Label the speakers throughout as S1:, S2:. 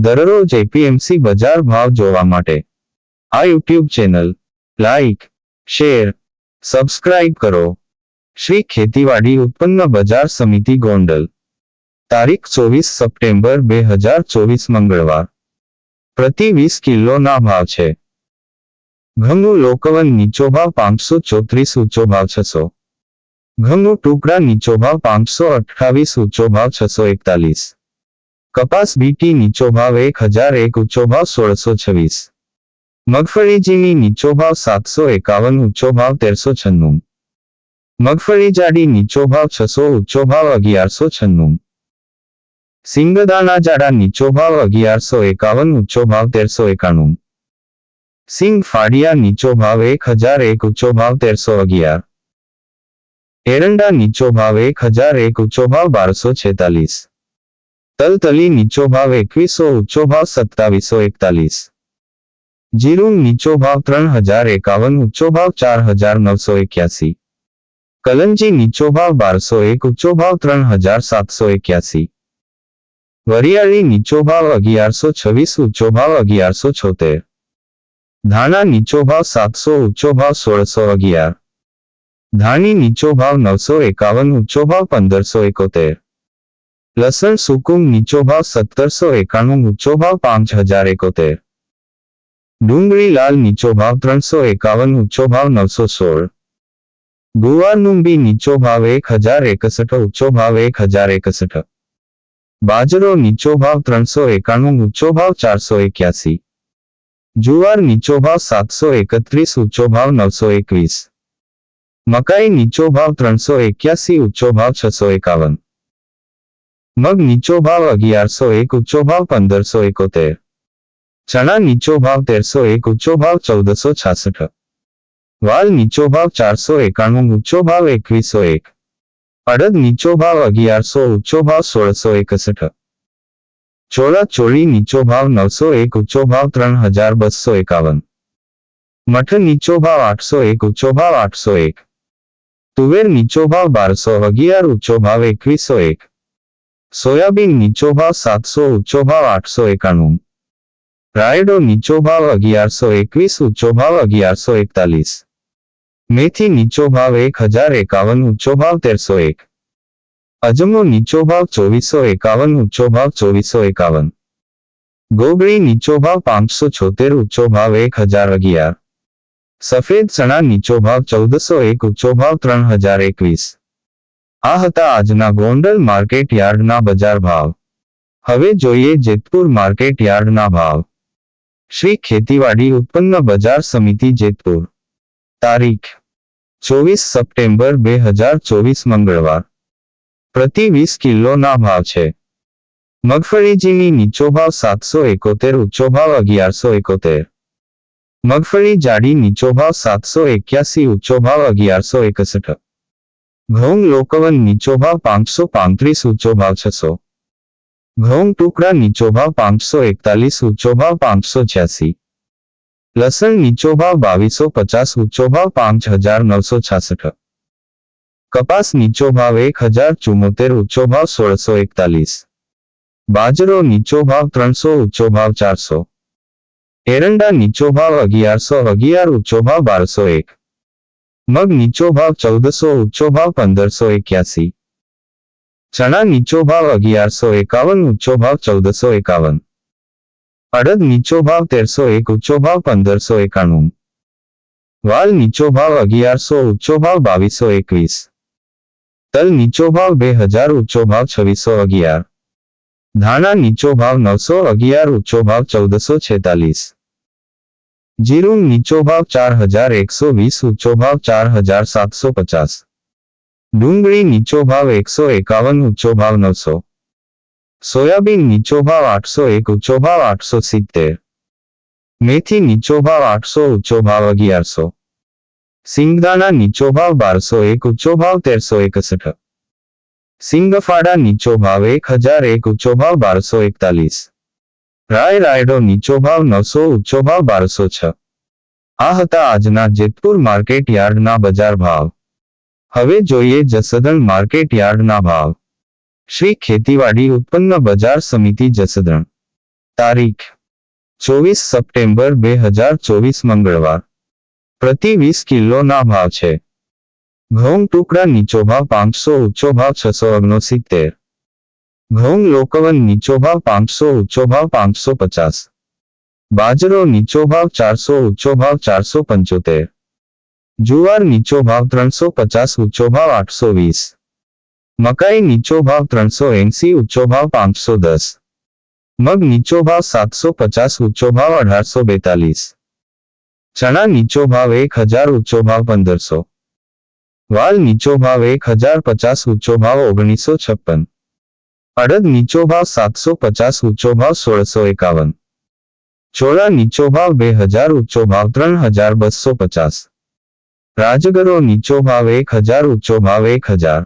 S1: દરરોજ એપીએમસી બજાર ભાવ જોવા માટે. આ YouTube channel like share subscribe કરો. શ્રી ખેતીવાડી ઉત્પન્ન બજાર સમિતિ ગોંડલ. તારીખ ચોવીસ સપ્ટેમ્બર બે હજાર ચોવીસ મંગળવાર. પ્રતિ વીસ કિલોના ભાવ છે. ઘઉંનું લોકવન નીચો ભાવ પાંચસો ચોત્રીસ, ઊંચો ભાવ છસો. ઘઉંનું ટુકડા નીચો ભાવ પાંચસો અઠ્ઠાવીસ, ઊંચો ભાવ છસો એકતાલીસ. કપાસ બીટી નીચો ભાવ એક હજાર એક ઊંચો ભાવ સોળસો છવ્વીસ. મગફળી નીચો ભાવ સાતસો એકાવન ઊંચો ભાવ તેરસો છન્નું. મગફળી જાડી નીચો ભાવ છસો ઊંચો ભાવ અગિયારસો છન્નું. સિંગદાણા જાડા નીચો ભાવ અગિયારસો એકાવન ઊંચો ભાવ તેરસો એકાણું. સિંગ ફાડિયા નીચો ભાવ એક હજાર એક ઊંચો ભાવ તેરસો અગિયાર. એરંડા નીચો ભાવ એક હજાર એક ઊંચો ભાવ બારસો છેતાલીસ. તલતલી નીચો ભાવ એકવીસો ઊંચો ભાવ સત્તાવીસો એકતાલીસ જીરું નીચો ભાવ ત્રણ હજાર એકાવન ઊંચો ભાવ ચાર હજાર નવસો એક્યાસી કલંજી નીચો ભાવ બારસો એક ઊંચો ભાવ ત્રણ હજાર સાતસો એક્યાસી વરિયાળી નીચો ભાવ અગિયારસો છવ્વીસ ઊંચો ભાવ અગિયારસો છોતેર ધાણા નીચો ભાવ સાતસો ઊંચો ભાવ સોળસો અગિયાર ધાણી નીચો ભાવ નવસો એકાવન ઊંચો ભાવ પંદરસો એકોતેર લસણ સુકુમ નીચો ભાવ સત્તરસો એકાણું ઊંચો ભાવ પાંચ હજાર એકોતેર ડુંગળી લાલ નીચો ભાવ ત્રણસો એકાવન ઊંચો ભાવ નવસો સોળ ગુવારનું બી નીચો ભાવ એક હજાર એકસઠ ઊંચો ભાવ એક હજાર એકસઠ બાજરો નીચો ભાવ ત્રણસો એકાણું ઊંચો ભાવ ચારસો એક્યાસી જુવાર નીચો ભાવ સાતસો એકત્રીસ ઊંચો ભાવ નવસો એકવીસ મકાઈ નીચો ભાવ ત્રણસો એક્યાસી ઊંચો ભાવ છસો એકાવન મગ નીચો ભાવ અગિયારસો એક ઊંચો ભાવ પંદરસો એકોતેર ચણા નીચો ભાવ તેરસો એક ઊંચો ભાવ ચૌદસો છાસઠ વાલ નીચો ભાવ ચારસો એકાણું ઊંચો ભાવ એકવીસો એક અડદ નીચો ભાવ અગિયારસો ઊંચો ભાવ સોળસો એકસઠ ચોળા ચોળી નીચો ભાવ નવસો એક ઊંચો ભાવ ત્રણ હજાર બસો એકાવન મઠ નીચો ભાવ આઠસો એક ઊંચો ભાવ આઠસો એક તુવેર નીચો ભાવ બારસો અગિયાર ઊંચો ભાવ એકવીસો એક સોયાબીન નીચો ભાવ સાતસો ઊંચો ભાવ આઠસો એકાણું રાયડો નીચો ભાવ અગિયારસો એકવીસ ઊંચો ભાવ અગિયારસો એકતાલીસ મેથી નીચો ભાવ એક હજાર એકાવન ઊંચો ભાવ તેરસો એક અજમો નીચો ભાવ ચોવીસો એકાવન ઊંચો ભાવ ચોવીસો એકાવન ગોગળી નીચો ભાવ પાંચસો છોતેર ઊંચો ભાવ એક હજાર અગિયાર સફેદ ચણા નીચો ભાવ ચૌદસો એક ઊંચો ભાવ ત્રણ હજાર એકવીસ આ હતા આજના ગોંડલ માર્કેટ યાર્ડના બજાર ભાવ. હવે જોઈએ જેતપુર માર્કેટ યાર્ડના ભાવ. શ્રી ખેતીવાડી ઉત્પન્ન બજાર સમિતિ જેતપુર. તારીખ. ચોવીસ સપ્ટેમ્બર બે હજાર ચોવીસ મંગળવાર. પ્રતિ વીસ કિલોના ભાવ છે. મગફળીજીની નીચો ભાવ સાતસો એકોતેર ઊંચો ભાવ અગિયારસો એકોતેર. મગફળી જાડી નીચો ભાવ સાતસો એક્યાસી ઊંચો ભાવ અગિયારસો એકસઠ. ઘઉં લોકવન નીચો ભાવ પાંચસો પાંત્રીસ ઊંચો ભાવ છસો. ઘઉં ટુકડા નીચો ભાવ પાંચસો એકતાલીસ ઊંચો ભાવ પાંચસો છ્યાસી. લસણ નીચો ભાવ બાવીસો પચાસ ઊંચો ભાવ પાંચ હજાર નવસો છાસઠ. કપાસ નીચો ભાવ એક હજાર ચુમ્મોતેર ઊંચો ભાવ સોળસો એકતાલીસ. બાજરો નીચો ભાવ ત્રણસો ઊંચો ભાવ ચારસો. એરંડા નીચો ભાવ અગિયારસો અગિયાર ઊંચો ભાવ બારસો એક. મગ નીચો ભાવ ચૌદસો ઊંચો ભાવ પંદરસો એક્યાસી. ચણા નીચો ભાવ અગિયારસો એકાવન ઊંચો ભાવ ચૌદસો એકાવન. અડદ નીચો ભાવ તેરસો એક ઊંચો ભાવ પંદરસો એકાણું. વાલ નીચો ભાવ અગિયારસો ઊંચો ભાવ બાવીસો એકવીસ. તલ નીચો ભાવ બે હજાર ઊંચો ભાવ છવ્વીસો અગિયાર. ધાણા નીચો ભાવ નવસો અગિયાર ઊંચો ભાવ ચૌદસો છેતાલીસ. જીરું નીચો ભાવ ચાર હજાર એકસો વીસ ઊંચો ભાવ ચાર હજાર સાતસો પચાસ. ડુંગળી નીચો ભાવ એકસો એકાવન ઊંચો ભાવ નવસો. સોયાબીન નીચો ભાવ આઠસો એક ઊંચો ભાવ આઠસો સિત્તેર. મેથી નીચો ભાવ આઠસો ઊંચો ભાવ અગિયારસો. સિંગદાણા નીચો ભાવ બારસો એક ઊંચો ભાવ તેરસો એકસઠ. સિંગફાડા નીચો ભાવ એક હજાર એક ઊંચો ભાવ બારસો એકતાલીસ. રાય રાયડો નીચો ભાવ નવસો ઊંચો ભાવ બારસો છ. આ હતા આજના જેતપુર માર્કેટ યાર્ડના બજાર ભાવ. હવે જોઈએ જસદણ માર્કેટ યાર્ડના ભાવ. શ્રી ખેતીવાડી ઉત્પન્ન બજાર સમિતિ જસદણ. તારીખ. ચોવીસ સપ્ટેમ્બર બે હજાર ચોવીસ મંગળવાર. પ્રતિ વીસ કિલોના ભાવ છે. ઘઉં ટુકડા નીચો ભાવ પાંચસો ઊંચો ભાવ છસો ઓગણસિત્તેર. ઘઉં લોકવન નીચો ભાવ પાંચસો ઊંચો ભાવ પાંચસો પચાસ બાજરો નીચો ભાવ ચારસો ઊંચો ભાવ ચારસો પંચોતેર જુવાર નીચો ભાવ ત્રણસો પચાસ ઊંચો ભાવ આઠસો વીસ મકાઈ નીચો ભાવ ત્રણસો એંસી ઊંચો ભાવ પાંચસો દસ મગ નીચો ભાવ સાતસો પચાસ ઊંચો ભાવ અઢારસો બેતાલીસ ચણા નીચો ભાવ એક હજાર ઊંચો ભાવ પંદરસો વાલ નીચો ભાવ એક હજાર પચાસ ઊંચો ભાવ ઓગણીસો છપ્પન અડદ નીચો ભાવ સાતસો પચાસ ઊંચો ભાવ સોળસો એકાવન ચોળા નીચો ભાવ બે હજાર ઊંચો ભાવ ત્રણ હજાર બસો પચાસ રાજગરો નીચો ભાવ એક હજાર ઊંચો ભાવ એક હજાર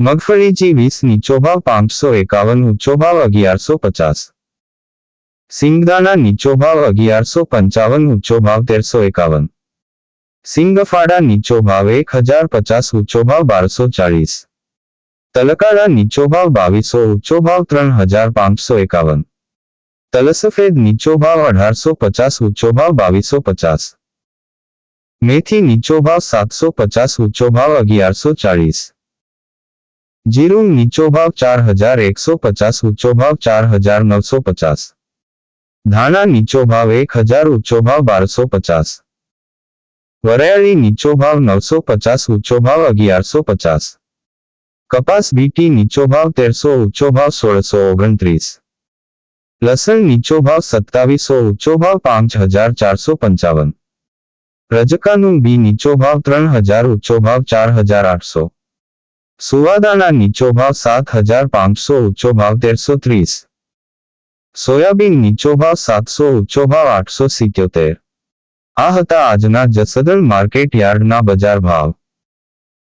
S1: મગફળીજી વીસ નીચો ભાવ પાંચસો એકાવન ઊંચો ભાવ અગિયારસો પચાસ સિંગદાણા નીચો ભાવ અગિયારસો પંચાવન ઊંચો ભાવ તેરસો એકાવન સિંગફાડા નીચો ભાવ એક હજાર પચાસ ઊંચો ભાવ બારસો ચાળીસ તલકાડા નીચો ભાવ બાવીસો ઊંચો ભાવ ત્રણ હજાર પાંચસો એકાવન તલસફેદ નીચો ભાવ અઢારસો પચાસ ઊંચો ભાવ બાવીસો પચાસ મેથી નીચો ભાવ સાતસો પચાસ ઊંચો ભાવ અગિયારસો ચાળીસ જીરું નીચો ભાવ ચાર હજાર એકસો પચાસ ઊંચો ભાવ ચાર હજાર નવસો પચાસ ધાણા નીચો ભાવ એક હજાર ઊંચો ભાવ બારસો પચાસ વરિયાળી નીચો ભાવ નવસો પચાસ ઊંચો ભાવ અગિયારસો પચાસ કપાસ બીટી નીચો ભાવ તેરસો ઊંચો ભાવ સોળસો ઓગણત્રીસ લસણ નીચો ભાવ સત્તાવીસો ઊંચો ભાવ પાંચ હજાર ચારસો પંચાવન રજકાનું બી નીચો ભાવ ત્રણ હજાર ઊંચો ભાવ ચાર હજાર આઠસો સુવાદાણા નીચો ભાવ સાત હજાર પાંચસો ઊંચો ભાવ તેરસો ત્રીસ સોયાબીન નીચો ભાવ સાતસો ઊંચો ભાવ આઠસો સિત્યોતેર આ હતા આજના જસદણ માર્કેટ યાર્ડના બજાર ભાવ